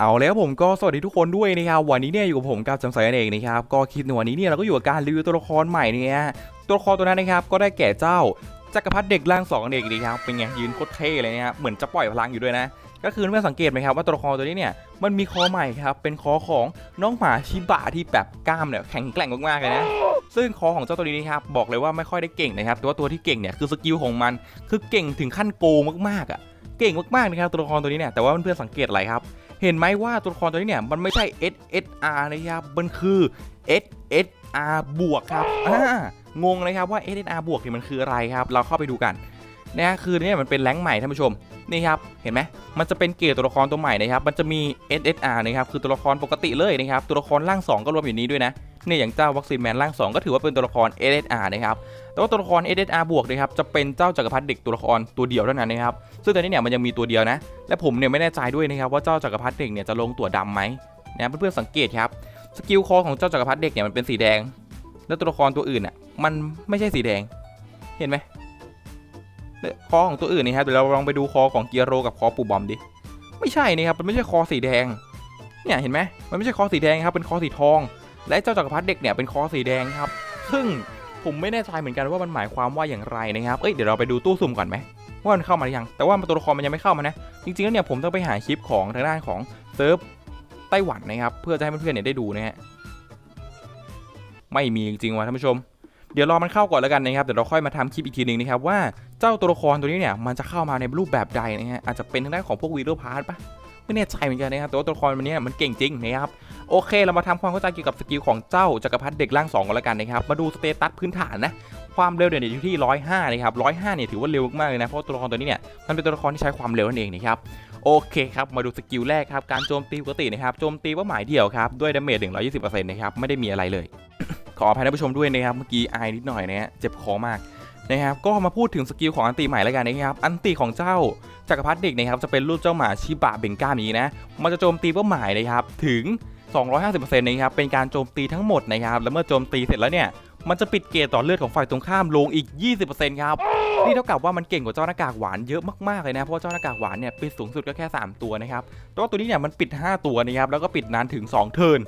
เอาแล้วผมก็สวัสดีทุกคนด้วยนะครับวันนี้เนี่ยอยู่กับผมกับจำใสนั่นเองนะครับก็คลิปในวันนี้เนี่ยเราก็อยู่กับการรีวิวตัวละครใหม่เนี่ยตัวละครตัวนั้นนะครับก็ได้แก่เจ้าจักรพรรดิเด็กร่างสองนั่นเองนะครับเป็นไงยืนโคตรเท่เลยนะครับเหมือนจะปล่อยพลังอยู่ด้วยนะ ก็คือเพื่อนสังเกตไหมครับว่าตัวละครตัวนี้เนี่ยมันมีคอใหม่ครับเป็นคอของน้องหมาชิบะที่แบบกล้ามเนี่ยแข็งแกร่งมากๆเลยนะซึ่งคอของเจ้าตัวนี้นะครับบอกเลยว่าไม่ค่อยได้เก่งนะครับแต่ว่าตัวที่เก่งเนี่ยคือสกิลของมันคือเก่งถึงขั้นโกงมากๆอะเก่งมากๆนะครับตัวละครตัวนี้เนี่ยแต่ว่าเพื่อนๆสังเกตอะไรครับ เห็นไหมว่าตัวละครตัวนี้เนี่ยมันไม่ใช่ SSR นะครับมันคือ SSR บวกครับอ่างงเลยครับว่า SSR บวกเนี่ยมันคืออะไรครับ เราเข้าไปดูกันนะคือเนี่ยมันเป็นแรงค์ใหม่ท่านผู้ชมนี่ครับเห็นไหมมันจะเป็นเกรดตัวละครตัวใหม่นะครับมันจะมี SSR นะครับคือตัวละครปกติเลยนะครับตัวละครร่าง 2 ก็รวมอยู่นี้ด้วยนะ เนี่ยอย่างเจ้าวัคซีนแมนร่าง 2 ก็ถือว่าเป็นตัวละคร SSR นะครับแต่ว่าตัวละคร SSR บวกนะครับจะเป็นเจ้าจักรพรรดิเด็กตัวละครตัวเดียวเท่านั้นนะครับซึ่งตอนนี้เนี่ยมันยังมีตัวเดียวนะและผมเนี่ยไม่แน่ใจด้วยนะครับว่าเจ้าจักรพรรดิเด็กเนี่ยจะลงตัวดำไหมนะเพื่อนๆสังเกตครับสกิลคอของเจ้าจักรพรรดิเด็กเนี่ยมันเป็นสีแดง แล้วตัวละครตัวอื่นอะมันไม่ใช่สีแดงเห็นไหมคอของตัวอื่นนี่ครับเดี๋ยวเราลองไปดูคอของเกียโรกับคอปูบอมดิไม่ใช่นี่ครับมันไม่ใช่คอสีแดงเนี่ยเห็นไหมมันไม่ใช่คอสีแดงครับเป็นคอสีทอง และเจ้าจักรพรรดิเด็กเนี่ยเป็นคอสีแดงครับ ซึ่งผมไม่แน่ใจเหมือนกันว่ามันหมายความว่าอย่างไรนะครับ เอ้ยเดี๋ยวเราไปดูตู้สุ่มก่อนไหมว่ามันเข้ามาหรือยัง แต่ว่าตัวละครมันยังไม่เข้ามานะ จริงๆแล้วเนี่ยผมต้องไปหาคลิปของทางด้านของเซิร์ฟไต้หวันนะครับ เพื่อจะให้เพื่อนๆเนี่ยได้ดูนะฮะ ไม่มีจริงๆว่ะท่านผู้ชม เดี๋ยวรอมันเข้าก่อนแล้วกันนะครับ เดี๋ยวเราค่อยมาทำคลิปอีกทีหนึ่งนะครับว่าเจ้าตัวละครตัวนี้เนี่ยมันจะเข้ามาในรูปแบบใดนะฮะ อาจจะเป็นทางด้านของพวกวีดีโอพาร์ทปะไม่แน่ใจเหมือนกันนะครับแต่ว่าตัวละครมันเนี่ยมันเก่งจริงนะครับ โอเค เรามาทำความเข้าใจเกี่ยวกับสกิลของเจ้าจักรพรรดิเด็กร่างสองกันแล้วกันนะครับ มาดูสเตตัสพื้นฐานนะ ความเร็วเนี่ยอยู่ที่ 105 นะครับ 105 เนี่ยถือว่าเร็วมากเลยนะ เพราะตัวละครตัวนี้เนี่ยมันเป็นตัวละครที่ใช้ความเร็วนั่นเองนะครับโอเคครับ มาดูสกิลแรกครับ การโจมตีปกตินะครับ โจมตีเป้าหมายเดียวครับ ด้วยดาเมจ 120%นะครับ ไม่ได้มีอะไรเลย ขออภัยท่านผู้ชมด้วยนะครับ เมื่อกี้อายนิดหน่อยนะฮะ เจ็บคอมากนะครับ ก็มาพูดถึงสกิลของอันตีใหม่แล้วกันนะครับ อันตีของเจ้าจักรพรรดิเด็กนะครับ จะเป็นรูปเจ้าหมาชิบะเบงก้านี้นะ มันจะโจมตีเป้าหมายนะครับ ถึง 250%นะครับเป็นการโจมตีทั้งหมดนะครับแล้วเมื่อโจมตีเสร็จแล้วเนี่ยมันจะปิดเกจต่อเลือดของฝ่ายตรงข้ามลงอีก 20%ครับ นี่เท่ากับว่ามันเก่งกว่าเจ้าหน้ากากหวานเยอะมากๆเลยนะ เพราะเจ้าหน้ากากหวานเนี่ยปิดสูงสุดก็แค่ 3 ตัวนะครับ แต่ว่าตัวนี้เนี่ยมันปิด 5 ตัวนะครับ แล้วก็ปิดนานถึง 2 เทิร์น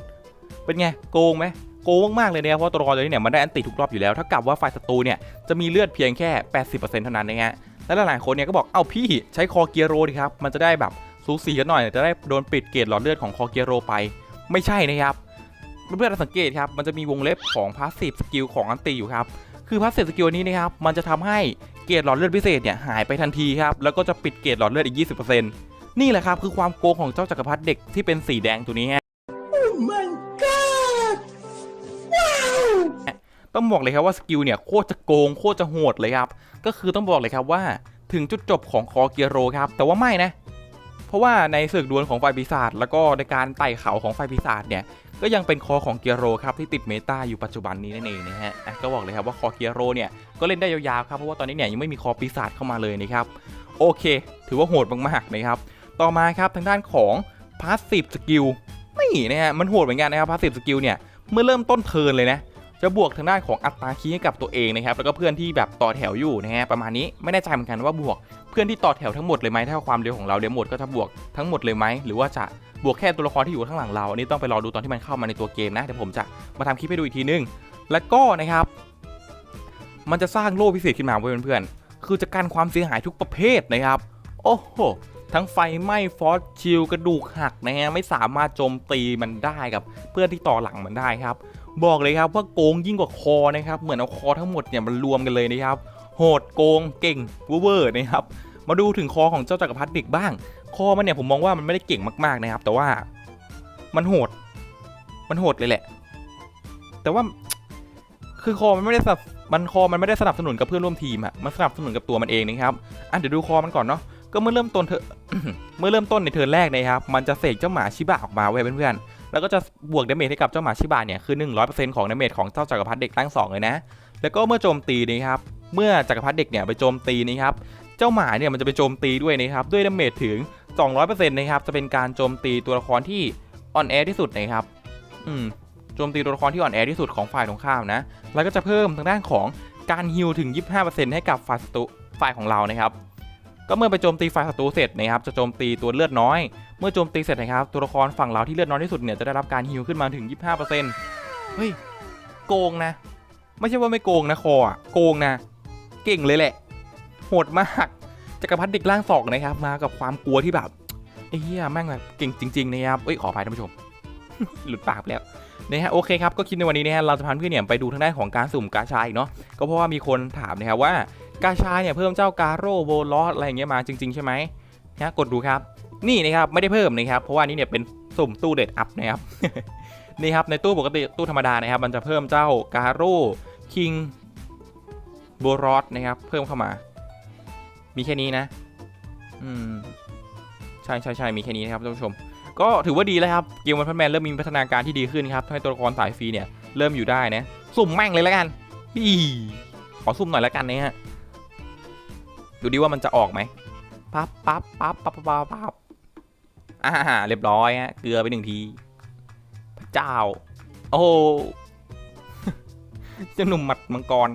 เป็นไง โกงไหมโกงมากๆเลยนะครับเพราะตัวละครตัวนี้เนี่ยมันได้อันติทุกรอบอยู่แล้ว เท่ากับว่าฝ่ายศัตรูเนี่ยจะมีเลือดเพียงแค่ 80%เท่านั้นนะฮะ และหลายๆคนเนี่ยก็บอก เอ้าพี่ใช้คอเกียโรดีครับ มันจะได้แบบสูสีกันหน่อย จะได้โดนปิดเกจหลอดเลือดของคอเกียโรไป ไม่ใช่นะครับเพื่อนๆสังเกตครับมันจะมีวงเล็บของพาสซีฟสกิลของอันตีอยู่ครับคือพาสซีฟสกิลนี้นะครับมันจะทำให้เกจหลอดเลือดพิเศษเนี่ยหายไปทันทีครับแล้วก็จะปิดเกจหลอดเลือดอีก 20%นี่แหละครับคือความโกงของเจ้าจักรพรรดิเด็กที่เป็นสีแดงตัวนี้ฮะต้องบอกเลยครับว่าสกิลเนี่ยโคตรจะโกงโคตรจะโหดเลยครับก็คือต้องบอกเลยครับว่าถึงจุดจบของคอเกียโรครับแต่ว่าไม่นะ เพราะว่าในศึกดวลของไฟปีศาจแล้วก็ในการไต่เขาของไฟปีศาจเนี่ยก็ยังเป็นคอของเกียโรครับที่ติดเมตาอยู่ปัจจุบันนี้นั่นเองนะฮะก็บอกเลยครับว่าคอเกียโรเนี่ยก็เล่นได้ยาวๆครับเพราะว่าตอนนี้เนี่ยยังไม่มีคอปีศาจเข้ามาเลยนะครับโอเค ถือว่าโหดมากๆนะครับต่อมาครับทางด้านของพาสซีฟสกิลนี่นะฮะมันโหดเหมือนกันนะครับพาสซีฟสกิลเนี่ยเมื่อเริ่มต้นเทินเลยนะ จะบวกทางด้านของอัตราคีย์ให้กับตัวเองนะครับแล้วก็เพื่อนที่แบบต่อแถวอยู่นะฮะประมาณนี้ไม่แน่ใจเหมือนกันว่าบวกเพื่อนที่ต่อแถวทั้งหมดเลยไหมถ้าความเร็วของเราเร็วหมดก็จะบวกทั้งหมดเลยไหมหรือว่าจะบวกแค่ตัวละครที่อยู่ข้างหลังเราอันนี้ต้องไปรอดูตอนที่มันเข้ามาในตัวเกมนะเดี๋ยวผมจะมาทำคลิปให้ดูอีกทีนึง แล้วก็นะครับ มันจะสร้างโล่พิเศษขึ้นมาเว้ยเพื่อนๆคือจะกันความเสียหายทุกประเภทนะครับ โอ้โห ทั้งไฟไหม้ฟอสชิลกระดูกหักนะฮะไม่สามารถโจมตีมันได้กับเพื่อนที่ต่อหลังมันได้ครับ บอกเลยครับว่าโกงยิ่งกว่าคอนะครับเหมือนเอาคอทั้งหมดเนี่ยมันรวมกันเลยนะครับโหดโกงเก่งเวอร์นะครับมาดูถึงคอของเจ้าจักรพรรดิเด็กบ้าง คอมันเนี่ยผมมองว่ามันไม่ได้เก่งมากๆนะครับ แต่ว่ามันโหด มันโหดเลยแหละ แต่ว่าคือคอมันไม่ได้สนับมันคอมันไม่ได้สนับสนุนกับเพื่อนร่วมทีมอะมันสนับสนุนกับตัวมันเองนะครับอะเดี๋ยวดูคอมันก่อนเนาะ ก็เมื่อเริ่มต้นเธอเมื่อเริ่มต้นในเทิร์นแรกนะครับ มันจะเสกเจ้าหมาชิบะออกมาไว้ยเพื่อนๆ แล้วก็จะบวกดาเมจให้กับเจ้าหมาชิบะเนี่ยคือ 100%ของดาเมจของเจ้าจักรพรรดิเด็กทั้งสองเลยนะ แล้วก็เมื่อโจมตีนะครับ เมื่อจักรพรรดิเด็กเนี่ยไปโจมตีนะครับ เจ้าหมาเนี่ยมันจะไปโจมตีด้วยนะครับ ด้วยดาเมจถึง 200%นะครับ จะเป็นการโจมตีตัวละครที่อ่อนแอที่สุดนะครับ อืม โจมตีตัวละครที่อ่อนแอที่สุดของฝ่ายตรงข้ามนะ แล้วก็จะเพิ่มทางด้านของการฮิลถึง 25%ให้กับฝ่ายศัตรูฝ่ายของเรานะครับ ก็เมื่อไปโจมตีฝ่ายศัตรูเสร็จนะครับจะโจมตีตัวเลือดน้อย เมื่อโจมตีเสร็จนะครับตัวละครฝั่งเราที่เลือดน้อยที่สุดเนี่ยจะได้รับการฮิวขึ้นมาถึง 25%เฮ้ยโกงนะ ไม่ใช่ว่าไม่โกงนะคอโกงนะ เก่งเลยแหละ โหดมากจักรพรรดิเด็กล่างสองนะครับ มากับความกลัวที่แบบไอ้เหี้ยแม่งแบบเก่งจริงๆนะครับเอ้ยขออภัยท่านผู้ชม หลุดปากไปแล้วนะฮะโอเคครับก็คลิปในวันนี้นะฮะเราจะพาเพื่อนเนี่ยไปดูทางด้านของการสุ่มกาชาอีกเนาะก็เพราะว่ามีคนถามนะครับว่า กาชาเนี่ยเพิ่มเจ้ากาโร่โวลอสอะไรอย่างเงี้ยมาจริง ๆ ใช่ไหมนะกดดูครับนี่นะครับไม่ได้เพิ่มนะครับเพราะว่านี่เนี่ยเป็นสุ่มตู้เด็ดอัพนะครับนี่ครับในตู้ปกติตู้ธรรมดานะครับ มันจะเพิ่มเจ้ากาโร่คิงโบรอสนะครับ เพิ่มเข้ามา มีแค่นี้นะ อืมใช่ใช่ใช่มีแค่นี้นะครับท่านผู้ชม ก็ถือว่าดีแล้วครับเกมวันพันแมนเริ่มมีพัฒนาการที่ดีขึ้นครับทำให้ตัวละครสายฟรีเนี่ยเริ่มอยู่ได้นะ สุ่มแม่งเลยแล้วกันพี่ขอสุ่มหน่อยแล้วกันนะฮะ ดูดิว่ามันจะออกไหมปั๊บปั๊บปั๊บปั๊บปั๊บปั๊บปั๊บอ่าเรียบร้อยฮะเกลือไปหนึ่งที พระเจ้า โอ้โหเจ้าหนุ่มหมัดมังกร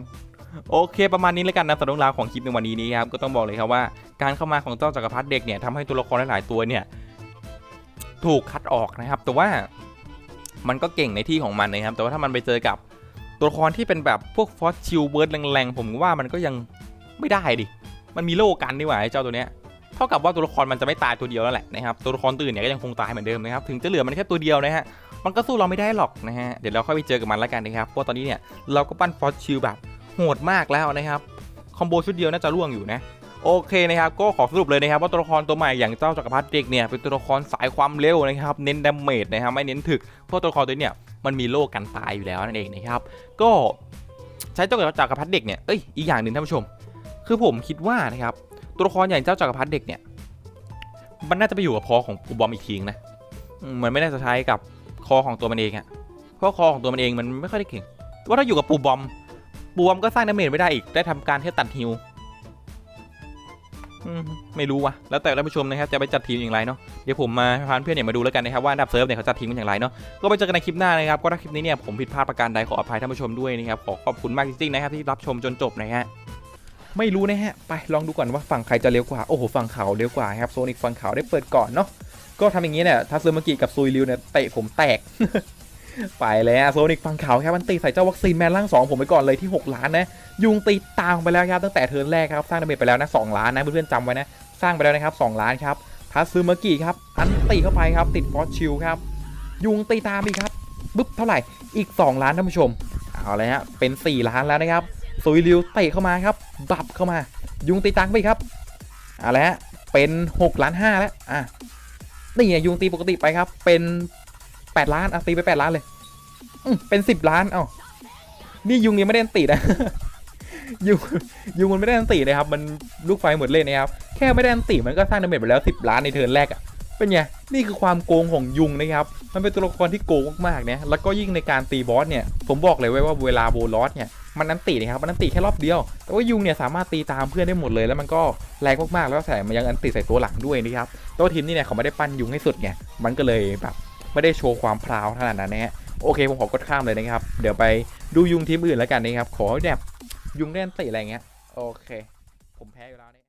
โอเคประมาณนี้แล้วกันนะสำหรับเรื่องราวของคลิปในวันนี้นี้ครับก็ต้องบอกเลยครับว่าการเข้ามาของเจ้าจักรพรรดิเด็กเนี่ยทำให้ตัวละครหลายๆตัวเนี่ยถูกคัดออกนะครับ แต่ว่ามันก็เก่งในที่ของมันนะครับ แต่ว่าถ้ามันไปเจอกับตัวละครที่เป็นแบบพวกฟอสชิลเบิร์ดแรงๆผมว่ามันก็ยังไม่ได้ดิ มันมีโล่กันนี่หว่าไอ้เจ้าตัวเนี้ยเท่ากับว่าตัวละครมันจะไม่ตายตัวเดียวแล้วแหละนะครับตัวละครตื่นเนี่ยก็ยังคงตายเหมือนเดิมนะครับถึงจะเหลือมันแค่ตัวเดียวนะฮะมันก็สู้เราไม่ได้หรอกนะฮะเดี๋ยวเราค่อยไปเจอกับมันแล้วกันนะครับเพราะตอนนี้เนี่ยเราก็ปั้นฟอสชิลแบบโหดมากแล้วนะครับคอมโบชุดเดียวน่าจะล่วงอยู่นะโอเคนะครับก็ขอสรุปเลยนะครับว่าตัวละครตัวใหม่อย่างเจ้าจักรพรรดิเด็กเนี่ยเป็นตัวละครสายความเร็วนะครับเน้นดาเมจนะครับไม่เน้นถึกเพราะตัวละครตัวเนี่ยมันมีโล่กันตายอยู่แล้วนั่นเองนะครับก็ใช้เจ้าจักรพรรดิเด็กเนี่ยเอ้ยอีกอย่างหนึ่งท่านผู้ชม คือผมคิดว่านะครับตัวละครอย่างเจ้าจักรพรรดิเด็กเนี่ย มันน่าจะไปอยู่กับคอของปูบอมอีกทีนึงนะอืมมันไม่น่าจะใช้กับคอของตัวมันเองอะเพราะคอของตัวมันเองมันไม่ค่อยได้เก่งว่าถ้าอยู่กับปูบอมปูบอมก็สร้างดาเมจไม่ได้อีกได้ทำการแค่ตัดฮิวไม่รู้ว่ะ แล้วแต่ท่านผู้ชมนะครับจะไปจัดทีมอย่างไรเนาะ เดี๋ยวผมมาพาเพื่อนเนี่ยมาดูแล้วกันนะครับว่าดับเซิร์ฟเนี่ยเขาจัดทีมกันอย่างไรเนาะ ก็ไปเจอกันในคลิปหน้านะครับ ก็ถ้าคลิปนี้เนี่ยผมผิดพลาดประการใดขออภัยท่านผู้ชมด้วยนะครับ ขอขอบคุณมากจริงๆนะครับที่รับชมจนจบนะฮะ ไม่รู้นะฮะ ไปลองดูก่อนว่าฝั่งใครจะเร็วกว่า โอ้โห ฝั่งเขาเร็วกว่าครับ โซนิกฝั่งเขาได้เปิดก่อนเนาะ ก็ทำอย่างนี้เนี่ย ทัสเซอร์มากิกับซุยริวเนี่ยเตะผมแตก ไปแล้วโซนิกฝั่งเขาครับมันตีใส่เจ้าวัคซีนแมนล่างสองผมไปก่อนเลยที่ 6 ล้านนะ ยุงตีตามไปแล้วครับตั้งแต่เทิร์นแรกครับ สร้างดาเมจไปแล้วนะ2ล้านนะเพื่อนๆจำไว้นะ สร้างไปแล้วนะครับ2ล้านครับ ทัสซึมากิครับ อันตีเข้าไปครับ ติดฟอสชิลครับ ยุงตีตามอีกครับปึ๊บเท่าไหร่ อีก 2 ล้านท่านผู้ชม เอาเลยฮะ เป็น 4 ล้านแล้วนะครับ ซุยริวเตะเข้ามาครับ บับเข้ามา ยุงตีตังไปครับเอาละฮะเป็น6ล้าน5แล้วอะนี่ไงยุงตีปกติไปครับ เป็น 8 ล้านอะตีไป 8 ล้านเลยอืเป็น 10 ล้านเอ้านี่ยุงยังไม่ได้นตีนะยุงยุงมันไม่ได้นตีนะครับ มันลูกไฟหมดเลยนะครับ แค่ไม่ได้นตีมันก็สร้างดาเมจไปแล้ว 10 ล้านในเทิร์นแรกอะ่ะเป็นไงนี่คือความโกงของยุงนะครับ มันเป็นตัวละครที่โกงมากๆนะแล้วก็ยิ่งในการตีบอสเนี่ย ผมบอกเลยไว้ว่าเวลาโบลอสเนี่ย มันอันตีนะครับมันอันตีแค่รอบเดียว แต่ว่ายุงเนี่ยสามารถตีตามเพื่อนได้หมดเลย แล้วมันก็แรงมากๆแล้วแถมมันยังอันตีใส่ตัวหลังด้วยนะครับแตัวาทีมนี่เนี่ยเขาไม่ได้ปั้นยุงให้สุดไงมันก็เลยแบบไม่ได้โชว์ความพราวขนาดนั้นนะฮะโอเคผมขอกดข้ามเลยนะครับ เดี๋ยวไปดูยุงทีมอื่นแล้วกันนะครับขอแบบยุงเล่นตีอะไรเงี้ยโอเค ผมแพ้อยู่แล้วนี่